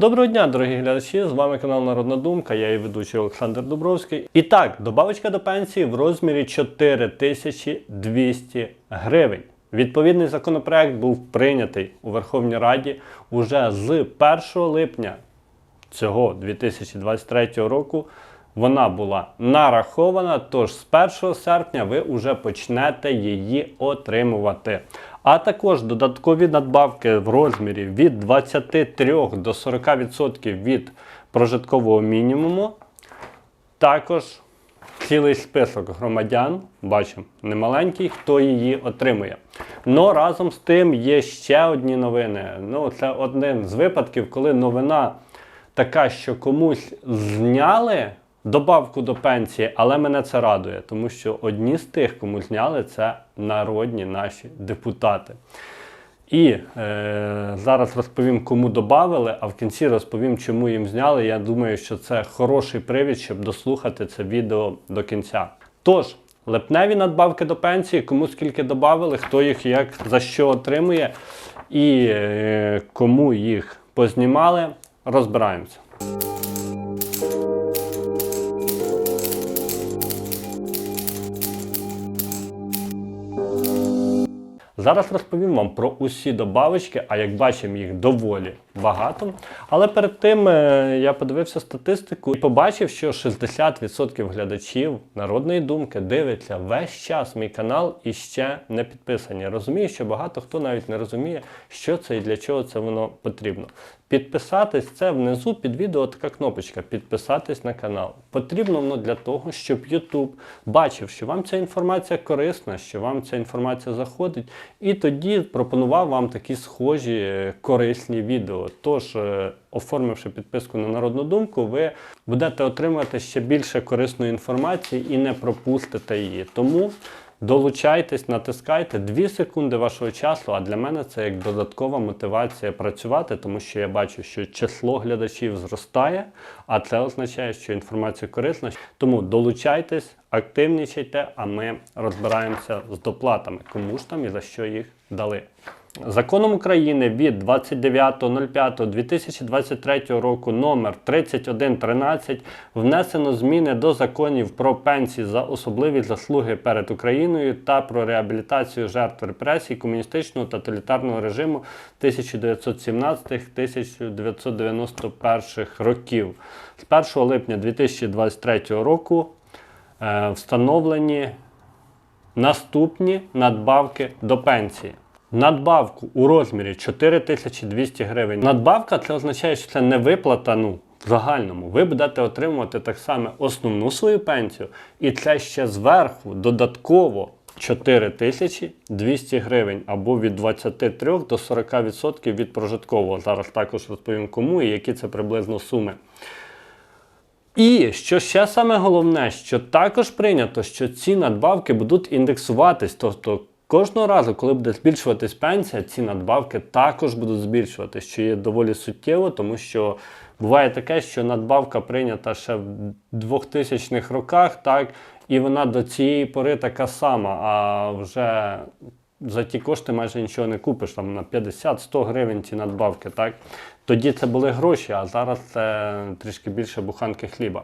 Доброго дня, дорогі глядачі! З вами канал Народна Думка, я і ведучий Олександр Дубровський. І так, добавочка до пенсії в розмірі 4200 гривень. Відповідний законопроект був прийнятий у Верховній Раді уже з 1 липня цього 2023 року. Вона була нарахована, тож з 1 серпня ви вже почнете її отримувати. А також додаткові надбавки в розмірі від 23 до 40% від прожиткового мінімуму. Також цілий список громадян, бачимо, немаленький, хто її отримує. Но разом з тим є ще одні новини. Ну, це один з випадків, коли новина така, що комусь зняли добавку до пенсії, але мене це радує, тому що одні з тих, кому зняли, це народні наші депутати. І е, зараз розповім, кому додали, а в кінці розповім, чому їм зняли. Я думаю, що це хороший привід, щоб дослухати це відео до кінця. Тож, липневі надбавки до пенсії, кому скільки додали, хто їх як за що отримує і е, кому їх познімали, розбираємося. Зараз розповім вам про усі добавочки, а як бачимо, їх доволі багато. Але перед тим е, я подивився статистику і побачив, що 60% глядачів народної думки дивляться весь час мій канал і ще не підписані. Розумію, що багато хто навіть не розуміє, що це і для чого це воно потрібно. Підписатись це внизу під відео така кнопочка підписатись на канал. Потрібно воно для того, щоб YouTube бачив, що вам ця інформація корисна, що вам ця інформація заходить, і тоді пропонував вам такі схожі е, корисні відео. Тож, е, оформивши підписку на народну думку, ви будете отримувати ще більше корисної інформації і не пропустите її. Тому Долучайтесь, натискайте 2 секунди вашого часу, а для мене це як додаткова мотивація працювати, тому що я бачу, що число глядачів зростає, а це означає, що інформація корисна. Тому долучайтесь, активнічайте, а ми розбираємося з доплатами, кому ж там і за що їх дали. Законом України від 29.05.2023 року номер 3113 внесено зміни до законів про пенсії за особливі заслуги перед Україною та про реабілітацію жертв репресій комуністичного тоталітарного режиму 1917-1991 років. З 1 липня 2023 року е, встановлені наступні надбавки до пенсії. Надбавку у розмірі 4200 гривень. Надбавка це означає, що це не виплата ну, в загальному. Ви будете отримувати так само основну свою пенсію, і це ще зверху додатково 4200 гривень або від 23 до 40% від прожиткового. Зараз також розповім кому і які це приблизно суми. І що ще саме головне, що також прийнято, що ці надбавки будуть індексуватись. Тобто кожного разу, коли буде збільшуватись пенсія, ці надбавки також будуть збільшуватись, що є доволі суттєво, тому що буває таке, що надбавка прийнята ще в 2000-х роках, так, і вона до цієї пори така сама, а вже за ті кошти майже нічого не купиш, там на 50-100 гривень ці надбавки, так? Тоді це були гроші, а зараз це трішки більше буханки хліба.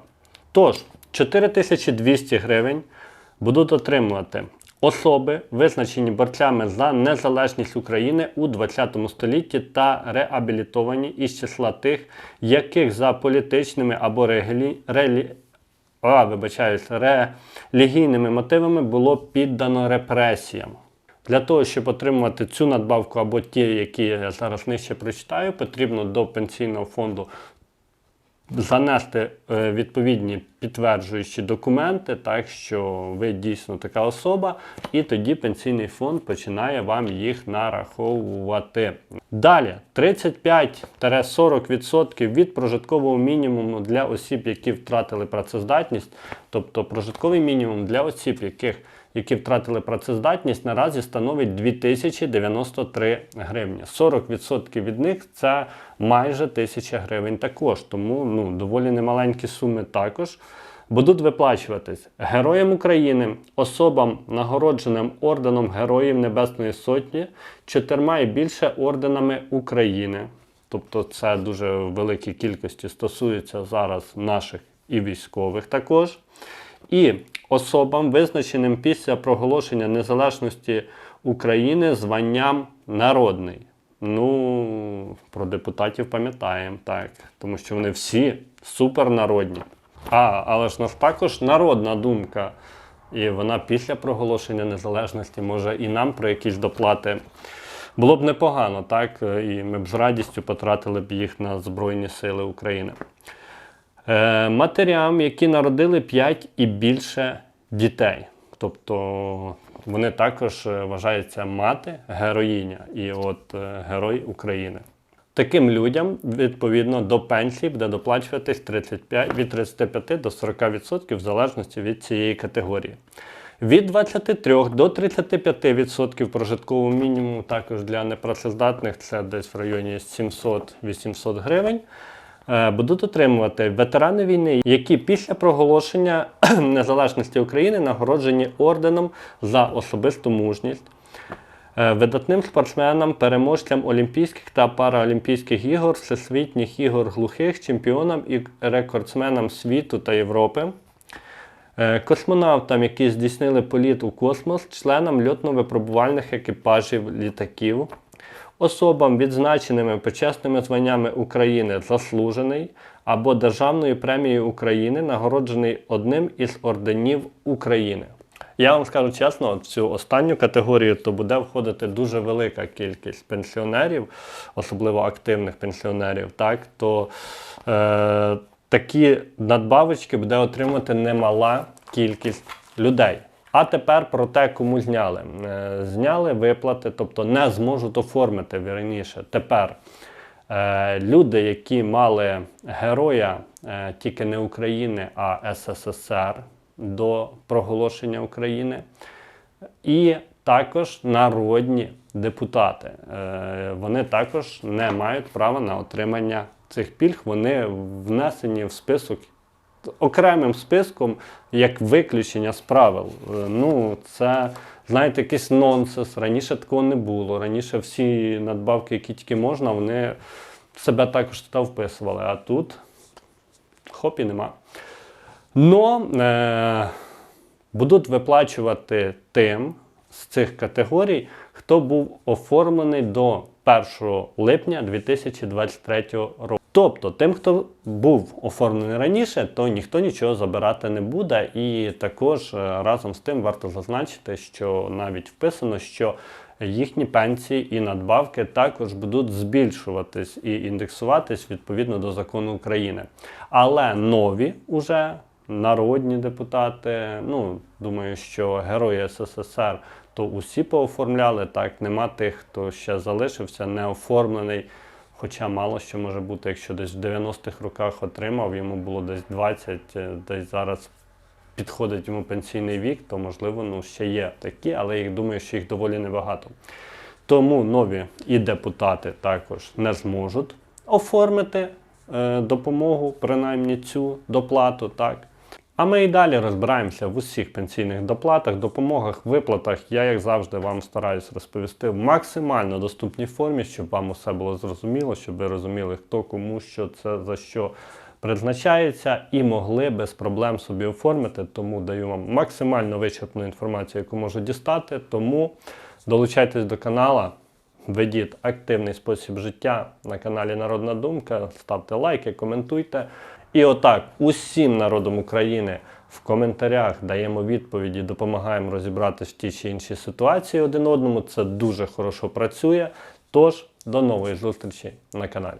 Тож, 4200 гривень будуть отримувати особи, визначені борцями за незалежність України у 20 столітті та реабілітовані із числа тих, яких за політичними або регілі... релі... а, вибачаюсь, релігійними мотивами було піддано репресіям. Для того, щоб отримувати цю надбавку або ті, які я зараз нижче прочитаю, потрібно до пенсійного фонду занести е, відповідні підтверджуючі документи, так що ви дійсно така особа, і тоді пенсійний фонд починає вам їх нараховувати. Далі 35-40% від прожиткового мінімуму для осіб, які втратили працездатність, тобто прожитковий мінімум для осіб, яких які втратили працездатність, наразі становить 2093 гривні. 40% від них це майже 1000 гривень також. Тому ну, доволі немаленькі суми також. Будуть виплачуватись Героям України, особам, нагородженим орденом Героїв Небесної Сотні, чотирма і більше орденами України. тобто це дуже великій кількості стосується зараз наших і військових також. І особам, визначеним після проголошення незалежності України званням народний. Ну, про депутатів пам'ятаємо, так, тому що вони всі супернародні. А, але ж також народна думка. І вона після проголошення незалежності може і нам про якісь доплати. Було б непогано, так? І ми б з радістю потратили б їх на Збройні Сили України. Е, матерям, які народили 5 і більше дітей. Тобто вони також е, вважаються мати, героїня і от е, герой України. Таким людям, відповідно, до пенсії буде доплачуватись 35, від 35 до 40% в залежності від цієї категорії. Від 23 до 35% прожиткового мінімуму також для непрацездатних це десь в районі 700-800 гривень. Е, Будуть отримувати ветерани війни, які після проголошення незалежності України нагороджені орденом за особисту мужність. Е, Видатним спортсменам, переможцям Олімпійських та Параолімпійських ігор, всесвітніх ігор глухих, чемпіонам і рекордсменам світу та Європи, Е, космонавтам, які здійснили політ у космос, членам льотно-випробувальних екіпажів літаків, особам, відзначеними почесними званнями України Заслужений або Державною премією України, нагороджений одним із орденів України. Я вам скажу чесно, в цю останню категорію то буде входити дуже велика кількість пенсіонерів, особливо активних пенсіонерів. Так, то е, такі надбавочки буде отримати немала кількість людей. А тепер про те, кому зняли. Е, Зняли виплати, тобто не зможуть оформити вірніше. Тепер е, люди, які мали героя е, тільки не України, а СССР до проголошення України, і також народні депутати. Вони також не мають права на отримання цих пільг. Вони внесені в список окремим списком як виключення з правил. Е, Ну, це, знаєте, якийсь нонсенс. Раніше такого не було. Раніше всі надбавки, які тільки можна, вони себе також туди вписували. А тут хоп і нема. Но е, будуть виплачувати тим з цих категорій, хто був оформлений до 1 липня 2023 року. Тобто, тим, хто був оформлений раніше, то ніхто нічого забирати не буде. І також е, разом з тим варто зазначити, що навіть вписано, що їхні пенсії і надбавки також будуть збільшуватись і індексуватись відповідно до закону України. Але нові уже народні депутати, ну думаю, що герої СССР то усі пооформляли. Так, нема тих, хто ще залишився, не оформлений. Хоча мало що може бути, якщо десь в 90-х роках отримав, йому було десь 20, е, десь зараз підходить йому пенсійний вік, то можливо ну, ще є такі, але я думаю, що їх доволі небагато. Тому нові і депутати також не зможуть оформити е, допомогу, принаймні цю доплату. так. А ми і далі розбираємося в усіх пенсійних доплатах, допомогах, виплатах. Я, як завжди, вам стараюсь розповісти в максимально доступній формі, щоб вам усе було зрозуміло, щоб ви розуміли, хто кому що це за що призначається, і могли без проблем собі оформити. Тому даю вам максимально вичерпну інформацію, яку можу дістати. Тому долучайтесь до канала. Ведіть активний спосіб життя на каналі Народна Думка, ставте лайки, коментуйте. І отак, усім народом України в коментарях даємо відповіді, допомагаємо розібратися в тій чи іншій ситуації один одному. Це дуже хорошо працює. Тож, до нової зустрічі на каналі.